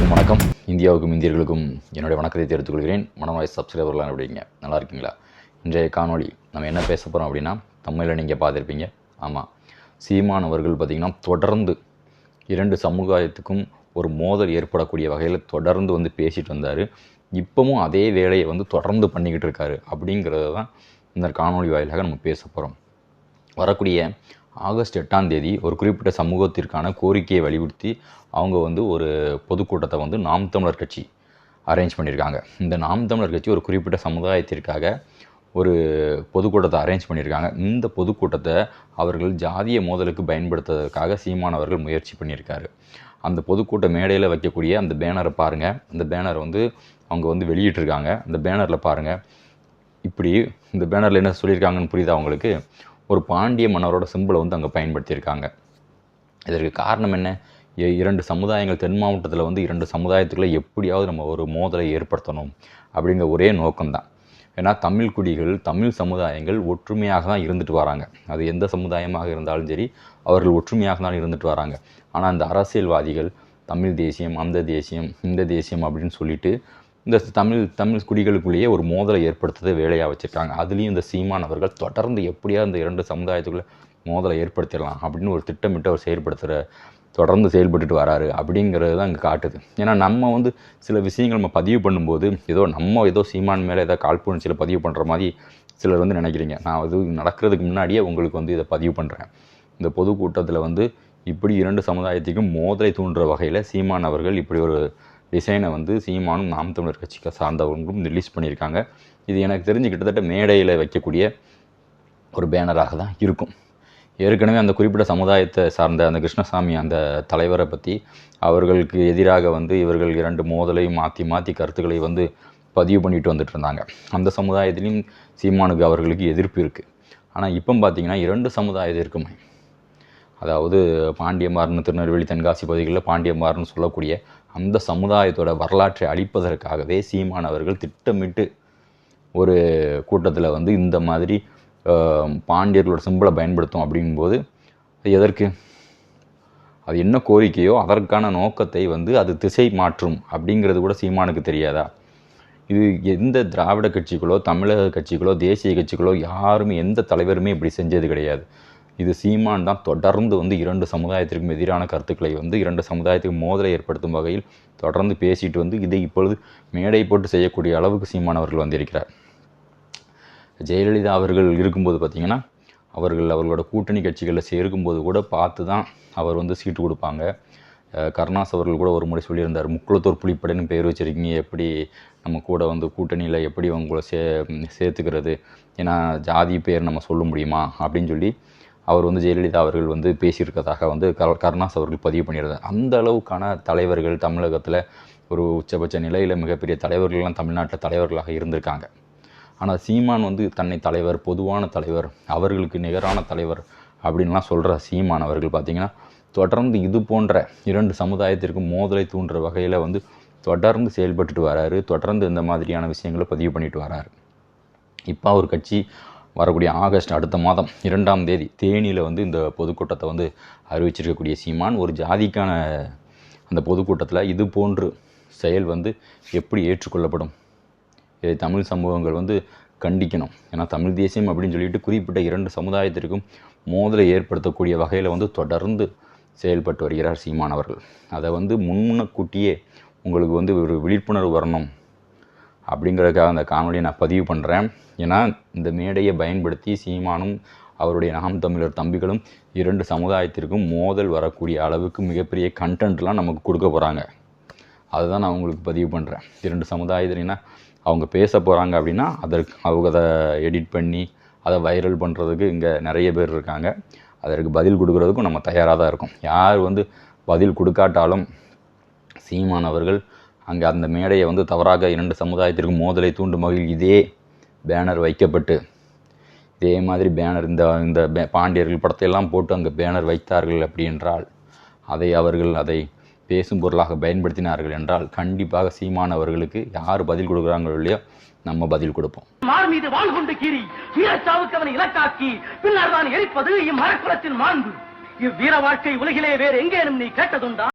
அனைவருக்கும் வணக்கம். இந்தியாவுக்கும் இந்தியர்களுக்கும் என்னுடைய வணக்கத்தை தெரிவித்துக்கொள்கிறேன் மனவாய் சப்ஸ்கிரைபர்லாம் எப்படிங்க நல்லா இருக்கீங்களா? இன்றைய காணொளி நம்ம என்ன பேச போகிறோம் அப்படின்னா தமிழில் நீங்கள் பார்த்துருப்பீங்க. ஆமாம் சீமான் அவர்கள் பார்த்திங்கன்னா தொடர்ந்து இரண்டு சமுதாயத்துக்கும் ஒரு மோதல் ஏற்படக்கூடிய வகையில் தொடர்ந்து வந்து பேசிட்டு வந்தார். இப்போவும் அதே வேலையை வந்து தொடர்ந்து பண்ணிக்கிட்டு இருக்காரு அப்படிங்கிறத தான் இந்த காணொளி வாயிலாக நம்ம பேச போகிறோம் வரக்கூடிய ஆகஸ்ட் எட்டாம் தேதி ஒரு குறிப்பிட்ட சமூகத்திற்கான கோரிக்கையை வலியுறுத்தி அவங்க வந்து ஒரு பொதுக்கூட்டத்தை வந்து நாம் தமிழர் கட்சி அரேஞ்ச் பண்ணியிருக்காங்க. இந்த நாம் தமிழர் கட்சி ஒரு குறிப்பிட்ட சமுதாயத்திற்காக ஒரு பொதுக்கூட்டத்தை அரேஞ்ச் பண்ணியிருக்காங்க. இந்த பொதுக்கூட்டத்தை அவர்கள் ஜாதிய மோதலுக்கு பயன்படுத்துவதற்காக சீமான் அவர்கள் முயற்சி பண்ணியிருக்காரு. அந்த பொதுக்கூட்ட மேடையில் வைக்கக்கூடிய அந்த பேனரை பாருங்கள் அந்த பேனர் வந்து அவங்க வந்து வெளியிட்டிருக்காங்க. அந்த பேனரில் பாருங்கள் இப்படி இந்த பேனரில் என்ன சொல்லியிருக்காங்கன்னு புரியுதா அவங்களுக்கு ஒரு பாண்டிய மன்னரோட சிம்பிளை வந்து அங்கே பயன்படுத்தியிருக்காங்க. இதற்கு காரணம் என்ன? இ- இரண்டு சமுதாயங்கள் தென் மாவட்டத்தில் வந்து இரண்டு சமுதாயத்துக்குள்ளே எப்படியாவது நம்ம ஒரு மோதலை ஏற்படுத்தணும் அப்படிங்கிற ஒரே நோக்கம்தான். ஏன்னா தமிழ் குடிகள் தமிழ் சமுதாயங்கள் ஒற்றுமையாக தான் இருந்துட்டு வராங்க. அது எந்த சமுதாயமாக இருந்தாலும் சரி அவர்கள் ஒற்றுமையாக தான் இருந்துட்டு வராங்க. ஆனால் அந்த அரசியல்வாதிகள் தமிழ் தேசியம் அந்த தேசியம் இந்த தேசியம் அப்படின்னு சொல்லிட்டு இந்த தமிழ் தமிழ் குடிகளுக்குள்ளேயே ஒரு மோதலை ஏற்படுத்துறதை வேலையாக வச்சுருக்காங்க. அதுலேயும் இந்த சீமான் அவர்கள் தொடர்ந்து எப்படியா இந்த இரண்டு சமுதாயத்துக்குள்ளே மோதலை ஏற்படுத்திடலாம் அப்படின்னு ஒரு திட்டமிட்டு அவர் செயல்படுத்துகிற தொடர்ந்து செயல்பட்டுட்டு வராரு அப்படிங்கிறது தான் இங்கே காட்டுது. ஏன்னா நம்ம வந்து சில விஷயங்கள் நம்ம பதிவு பண்ணும்போது ஏதோ நம்ம ஏதோ சீமான் மேலே ஏதோ காழ்ப்புணர்ச்சியில் பதிவு பண்ணுற மாதிரி சிலர் வந்து நினைக்கிறீங்க. நான் அது நடக்கிறதுக்கு முன்னாடியே உங்களுக்கு வந்து இதை பதிவு பண்ணுறேன் இந்த பொதுக்கூட்டத்தில் வந்து இப்படி இரண்டு சமுதாயத்துக்கும் மோதலை தூண்டுற வகையில் சீமான் அவர்கள் இப்படி ஒரு டிசைனை வந்து சீமானும் நாம் தமிழர் கட்சிக்கு சார்ந்தவங்களும் ரிலீஸ் பண்ணியிருக்காங்க. இது எனக்கு தெரிஞ்சு கிட்டத்தட்ட மேடையில் வைக்கக்கூடிய ஒரு பேனராக தான் இருக்கும். ஏற்கனவே அந்த குறிப்பிட்ட சமுதாயத்தை சார்ந்த அந்த கிருஷ்ணசாமி அந்த தலைவரை பற்றி அவர்களுக்கு எதிராக வந்து இவர்கள் இரண்டு மோதலையும் மாற்றி மாற்றி கருத்துக்களை வந்து பதிவு பண்ணிட்டு வந்துட்டு இருந்தாங்க. அந்த சமுதாயத்திலையும் சீமானுக்கு அவர்களுக்கு எதிர்ப்பு இருக்குது ஆனால் இப்போ பார்த்தீங்கன்னா இரண்டு சமுதாயத்திற்குமே அதாவது பாண்டியமார்னு திருநெல்வேலி தென்காசி பகுதிகளில் பாண்டியமார்னு சொல்லக்கூடிய அந்த சமுதாயத்தோட வரலாற்றை அழிப்பதற்காகவே சீமான் அவர்கள் திட்டமிட்டு ஒரு கூட்டத்தில் வந்து இந்த மாதிரி பாண்டியர்களோட சிம்பிளை பயன்படுத்தும் அப்படிங்கும்போது அது எதற்கு? அது என்ன கோரிக்கையோ அதற்கான நோக்கத்தை வந்து அது திசை மாற்றும் அப்படிங்கிறது கூட சீமானுக்கு தெரியாதா? இது எந்த திராவிட கட்சிகளோ தமிழக கட்சிகளோ தேசிய கட்சிகளோ யாருமே எந்த தலைவருமே இப்படி செஞ்சது கிடையாது. இது சீமான் தான் தொடர்ந்து வந்து இரண்டு சமுதாயத்திற்கும் எதிரான கருத்துக்களை வந்து இரண்டு சமுதாயத்துக்கு மோதலை ஏற்படுத்தும் வகையில் தொடர்ந்து பேசிட்டு வந்து இதை இப்பொழுது மேடை போட்டு செய்யக்கூடிய அளவுக்கு சீமான் அவர்கள் வந்திருக்கிறார். ஜெயலலிதா அவர்கள் இருக்கும்போது பார்த்தீங்கன்னா அவர்கள் அவர்களோட கூட்டணி கட்சிகளில் சேர்க்கும்போது கூட பார்த்து தான் அவர் வந்து சீட்டு கொடுப்பாங்க. கருணாஸ் அவர்கள் கூட ஒரு முறை சொல்லியிருந்தார் முக்குளத்தூர் புலிப்படைன்னு பேர் வச்சிருக்கீங்க எப்படி நம்ம கூட வந்து கூட்டணியில் எப்படி உங்களை சே சேர்த்துக்கிறது? ஏன்னா ஜாதி பேர் நம்ம சொல்ல முடியுமா? அப்படின்னு சொல்லி அவர் வந்து ஜெயலலிதா அவர்கள் வந்து பேசியிருக்கதாக வந்து கர் கருணாஸ் அவர்கள் பதிவு பண்ணியிருந்தார். அந்த அளவுக்கான தலைவர்கள் தமிழகத்தில் ஒரு உச்சபட்ச நிலையில் மிகப்பெரிய தலைவர்கள்லாம் தமிழ்நாட்டில் தலைவர்களாக இருந்திருக்காங்க. ஆனால் சீமான் வந்து தன்னை தலைவர் பொதுவான தலைவர் அவர்களுக்கு நிகரான தலைவர் அப்படின்லாம் சொல்கிற சீமான் அவர்கள் பார்த்திங்கன்னா தொடர்ந்து இது போன்ற இரண்டு சமுதாயத்திற்கு மோதலை தூண்டுற வகையில் வந்து தொடர்ந்து செயல்பட்டுட்டு வராரு. தொடர்ந்து இந்த மாதிரியான விஷயங்களை பதிவு பண்ணிட்டு வராரு. இப்போ அவர் கட்சி வரக்கூடிய ஆகஸ்ட் அடுத்த மாதம் இரண்டாம் தேதி தேனியில் வந்து இந்த பொதுக்கூட்டத்தை வந்து அறிவிச்சிருக்கக்கூடிய சீமான் ஒரு ஜாதிக்கான அந்த பொதுக்கூட்டத்தில் இது போன்று செயல் வந்து எப்படி ஏற்றுக்கொள்ளப்படும்? இதை தமிழ் சமூகங்கள் வந்து கண்டிக்கணும். ஏன்னா தமிழ் தேசியம் அப்படின்னு சொல்லிட்டு குறிப்பிட்ட இரண்டு சமுதாயத்திற்கும் மோதலை ஏற்படுத்தக்கூடிய வகையில் வந்து தொடர்ந்து செயல்பட்டு வருகிறார் சீமான் அவர்கள். அதை வந்து முன்முன்னக்கூட்டியே உங்களுக்கு வந்து ஒரு விழிப்புணர்வு வரணும். அப்படிங்கிறதுக்காக அந்த காணொலியை நான் பதிவு பண்ணுறேன் ஏன்னா இந்த மேடையை பயன்படுத்தி சீமானும் அவருடைய நாம் தமிழர் தம்பிகளும் இரண்டு சமுதாயத்திற்கும் மோதல் வரக்கூடிய அளவுக்கு மிகப்பெரிய கண்டென்ட்லாம் நமக்கு கொடுக்க போகிறாங்க அதுதான் நான் உங்களுக்கு பதிவு பண்ணுறேன் இரண்டு சமுதாயத்தினா அவங்க பேச போகிறாங்க அப்படின்னா அதற்கு அவங்க அதை எடிட் பண்ணி அதை வைரல் பண்ணுறதுக்கு இங்கே நிறைய பேர் இருக்காங்க. அதற்கு பதில் கொடுக்குறதுக்கும் நம்ம தயாராக தான் இருக்கோம். யார் வந்து பதில் கொடுக்காட்டாலும் சீமான் அவர்கள் அங்கே அந்த மேடையை வந்து தவறாக இரண்டு சமுதாயத்திற்கும் மோதலை தூண்டும் வகையில் இதே பேனர் வைக்கப்பட்டு இதே மாதிரி பேனர் இந்த இந்த பாண்டியர்கள் படத்தையெல்லாம் போட்டு அங்கே பேனர் வைத்தார்கள் அப்படின்றால் அதை அவர்கள் அதை பேசும் பொருளாக பயன்படுத்தினார்கள் என்றால் கண்டிப்பாக சீமான் அவர்களுக்கு யார் பதில் கொடுக்குறாங்களோ இல்லையோ நம்ம பதில் கொடுப்போம். மார் மீது வாழ் கொண்டு கீறி வீரச்சாவுக்கு அவனை இலக்காக்கி பின்னர் தான் எரிப்பது இம்மரக்குலத்தின் மாண்பு. இவ்வீர வாழ்க்கை உலகிலே வேறு எங்கேனும் நீ கேட்டதுண்டா?